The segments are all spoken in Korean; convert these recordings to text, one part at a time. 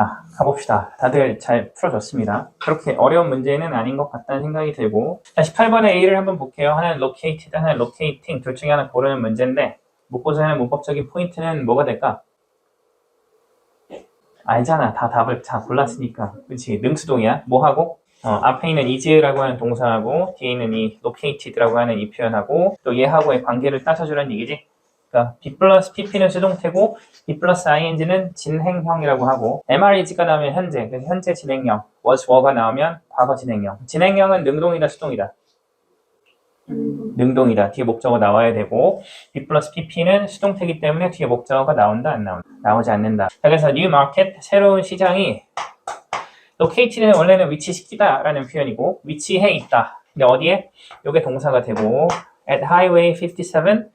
자, 가봅시다. 다들 잘 풀어줬습니다. 그렇게 어려운 문제는 아닌 것 같다는 생각이 들고. 자, 18번의 A를 한번 볼게요. 하나는 located, 하나는 locating. 둘 중에 하나 고르는 문제인데, 문고사의 하는 문법적인 포인트는 뭐가 될까? 알잖아. 다 답을 다 골랐으니까. 그치? 능수동이야. 뭐 하고? 어, 앞에 있는 is라고 하는 동사하고, 뒤에 있는 이 located라고 하는 이 표현하고, 또 얘하고의 관계를 따져주라는 얘기지? 그러니까 B 플러스 PP는 수동태고 B 플러스 ING는 진행형이라고 하고 MREG가 나오면 현재, 현재 진행형 was, were가 나오면 과거 진행형. 진행형은 능동이다 수동이다? 능동이다. 뒤에 목적어 나와야 되고 B 플러스 PP는 수동태이기 때문에 뒤에 목적어가 나온다 안 나온다? 나오지 않는다. 자, 그래서 new market 새로운 시장이 locate는 원래는 위치시키다 라는 표현이고 위치해 있다. 근데 어디에? 요게 동사가 되고 at highway 57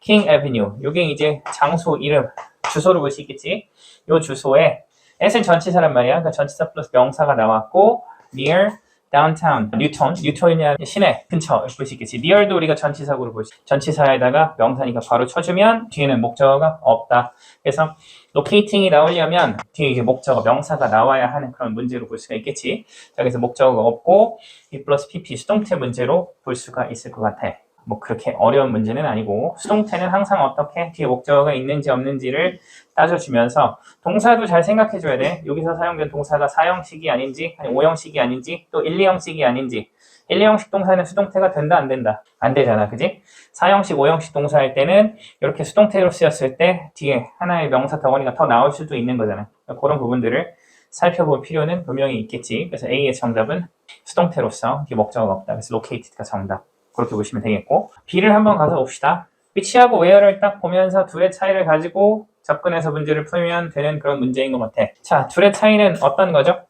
킹 애비뉴. 요게 이제 장소 이름, 주소로 볼 수 있겠지. 요 주소에 S는 전치사란 말이야. 그러니까 전치사 플러스 명사가 나왔고 near downtown, 뉴턴, 뉴턴이냐 시내 근처 볼 수 있겠지. near도 우리가 전치사고로 볼 수. 전치사에다가 명사니까 바로 쳐주면 뒤에는 목적어가 없다. 그래서 locating이 나오려면 뒤에 이제 목적어 명사가 나와야 하는 그런 문제로 볼 수가 있겠지. 자, 그래서 목적어가 없고 B 플러스 PP 수동태 문제로 볼 수가 있을 것 같아. 뭐 그렇게 어려운 문제는 아니고 수동태는 항상 어떻게 뒤에 목적어가 있는지 없는지를 따져주면서 동사도 잘 생각해 줘야 돼. 여기서 사용된 동사가 4형식이 아닌지 아니 5형식이 아닌지 또 1, 2형식이 아닌지 1, 2형식 동사는 수동태가 된다 안 된다? 안 되잖아. 그지? 4형식, 5형식 동사 할 때는 이렇게 수동태로 쓰였을 때 뒤에 하나의 명사 덩어리가 더 나올 수도 있는 거잖아. 그런 부분들을 살펴볼 필요는 분명히 있겠지. 그래서 A의 정답은 수동태로서 뒤에 목적어가 없다. 그래서 located가 정답. 그렇게 보시면 되겠고 B를 한번 가서 봅시다. 위치하고 웨어를 딱 보면서 둘의 차이를 가지고 접근해서 문제를 풀면 되는 그런 문제인 것 같아. 자, 둘의 차이는 어떤 거죠?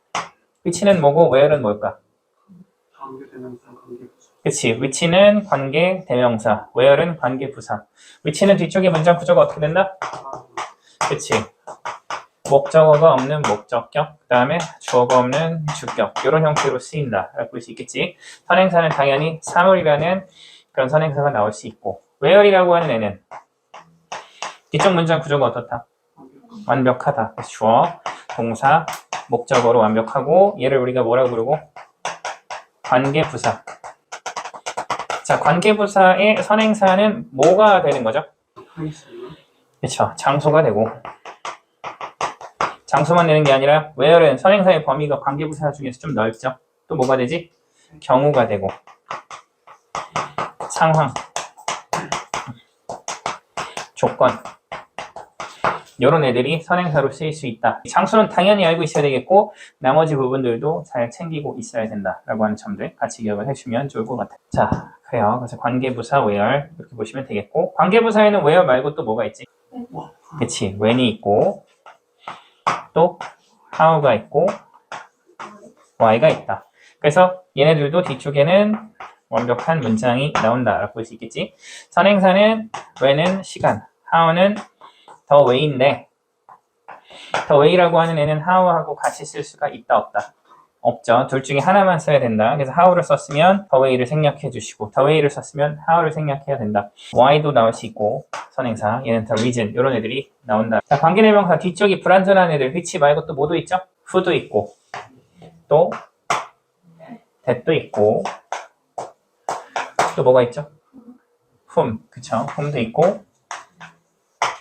위치는 뭐고 웨어는 뭘까? 그치. 위치는 관계 대명사, 웨어는 관계 부사. 위치는 뒤쪽에 문장 구조가 어떻게 된다? 그치. 목적어가 없는 목적격, 그 다음에 주어가 없는 주격, 이런 형태로 쓰인다. 라고 볼 수 있겠지. 선행사는 당연히 사물이라는 그런 선행사가 나올 수 있고, where이라고 하는 애는 뒤쪽 문장 구조가 어떻다? 완벽하다. 그래서 주어, 동사, 목적어로 완벽하고, 얘를 우리가 뭐라고 부르고? 관계부사. 자, 관계부사의 선행사는 뭐가 되는 거죠? 그쵸. 장소가 되고, 장소만 되는 게 아니라 where은 선행사의 범위가 관계부사 중에서 좀 넓죠. 또 뭐가 되지? 경우가 되고 상황 조건 이런 애들이 선행사로 쓰일 수 있다. 장소는 당연히 알고 있어야 되겠고 나머지 부분들도 잘 챙기고 있어야 된다라고 하는 점들 같이 기억을 해주면 좋을 것 같아요. 자, 그래요. 그래서 관계부사 where 이렇게 보시면 되겠고 관계부사에는 where 말고 또 뭐가 있지? 그치, when이 있고 또 how가 있고 why가 있다. 그래서 얘네들도 뒤쪽에는 완벽한 문장이 나온다라고 볼 수 있겠지. 선행사는 when은 시간, how는 더 way인데 더 way라고 하는 애는 how하고 같이 쓸 수가 있다 없다. 없죠. 둘 중에 하나만 써야 된다. 그래서 how를 썼으면 the way를 생략해 주시고 the way를 썼으면 how를 생략해야 된다. why도 나올 수 있고 선행사 얘는 the reason 이런 애들이 나온다. 자, 관계대명사 뒤쪽이 불완전한 애들 which 말고 또 뭐도 있죠? who도 있고 또 that도 있고 또 뭐가 있죠? whom 그쵸? whom도 있고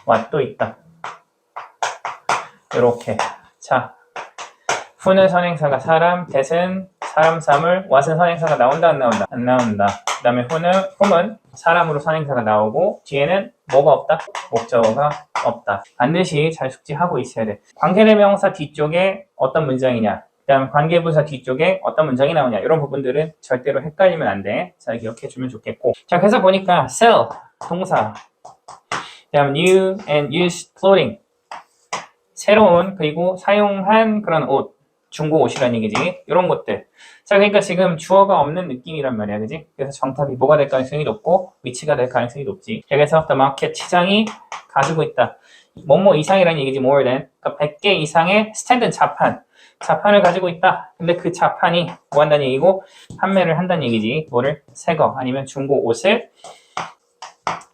what도 있다. 이렇게 자 who는 선행사가 사람, that은 사람, 사물, what은 선행사가 나온다 안 나온다? 안 나온다. 그 다음에 who는, whom은 사람으로 선행사가 나오고 뒤에는 뭐가 없다? 목적어가 없다. 반드시 잘 숙지하고 있어야 돼. 관계대명사 뒤쪽에 어떤 문장이냐 그 다음 관계부사 뒤쪽에 어떤 문장이 나오냐 이런 부분들은 절대로 헷갈리면 안 돼. 잘 기억해 주면 좋겠고 자 그래서 보니까 sell 동사 그 다음 new and used clothing 새로운 그리고 사용한 그런 옷 중고 옷이라는 얘기지. 이런 것들. 자 그러니까 지금 주어가 없는 느낌이란 말이야. 그지? 그래서 정답이 뭐가 될 가능성이 높고 위치가 될 가능성이 높지. 그래서 the market 시장이 가지고 있다. 뭐뭐 이상이라는 얘기지 more than. 그러니까 100개 이상의 스탠드 자판. 자판을 가지고 있다. 근데 그 자판이 뭐 한다는 얘기고? 판매를 한다는 얘기지. 뭐를? 새거. 아니면 중고 옷을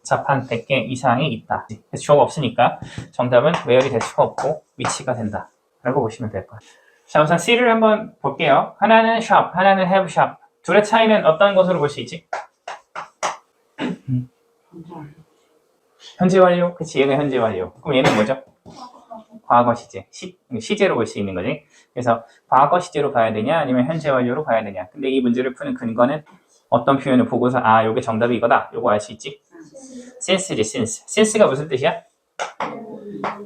자판 100개 이상이 있다. 주어가 없으니까 정답은 where이 될 수가 없고 위치가 된다. 라고 보시면 될 거예요. 자, 우선 C를 한번 볼게요. 하나는 shop, 하나는 have shop. 둘의 차이는 어떤 것으로 볼 수 있지? 현재 완료. 그치, 얘가 현재 완료. 그럼 얘는 뭐죠? 과거 시제. 시, 시제로 볼 수 있는 거지. 그래서 과거 시제로 봐야 되냐, 아니면 현재 완료로 봐야 되냐. 근데 이 문제를 푸는 근거는 어떤 표현을 보고서, 아, 요게 정답이 이거다. 요거 알 수 있지? since지, since. since가 무슨 뜻이야?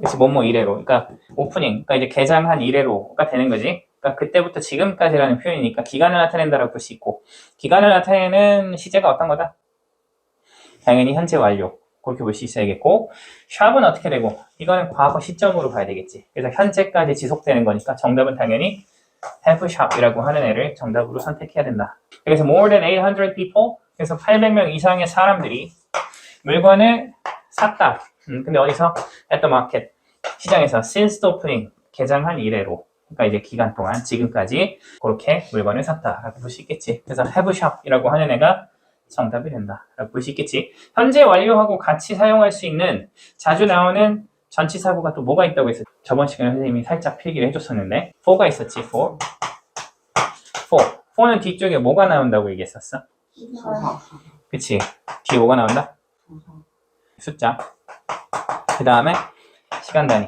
그치, 뭐뭐 이래로. 그러니까 오프닝, 그러니까 이제 개장 한 이래로가 되는 거지. 그러니까 그때부터 지금까지라는 표현이니까 기간을 나타낸다라고 볼 수 있고, 기간을 나타내는 시제가 어떤 거다? 당연히 현재 완료. 그렇게 볼 수 있어야겠고, 샵은 어떻게 되고, 이거는 과거 시점으로 봐야 되겠지. 그래서 현재까지 지속되는 거니까 정답은 당연히 have shop이라고 하는 애를 정답으로 선택해야 된다. 그래서 more than 800 people, 그래서 800명 이상의 사람들이 물건을 샀다. 음, 근데 어디서? at the market. 시장에서 since the opening. 개장한 이래로. 그러니까 이제 기간 동안 지금까지 그렇게 물건을 샀다라고 볼 수 있겠지. 그래서 have shop이라고 하는 애가 정답이 된다라고 볼 수 있겠지. 현재 완료하고 같이 사용할 수 있는 자주 나오는 전치사구가 또 뭐가 있다고 했어? 저번 시간에 선생님이 살짝 필기를 해줬었는데 for가 있었지. for. for. for는 뒤쪽에 뭐가 나온다고 얘기했었어? 그치? 뒤에 뭐가 나온다? 숫자. 그 다음에 시간 단위.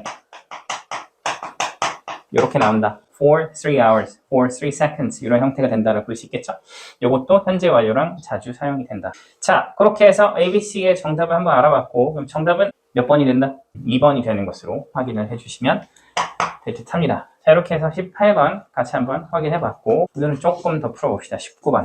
이렇게 나온다. for 3 hours, for 3 seconds 이런 형태가 된다라고 볼 수 있겠죠? 이것도 현재 완료랑 자주 사용이 된다. 자, 그렇게 해서 ABC의 정답을 한번 알아봤고 그럼 정답은 몇 번이 된다? 2번이 되는 것으로 확인을 해주시면 될 듯합니다. 자, 이렇게 해서 18번 같이 한번 확인해봤고 오늘은 조금 더 풀어봅시다. 19번.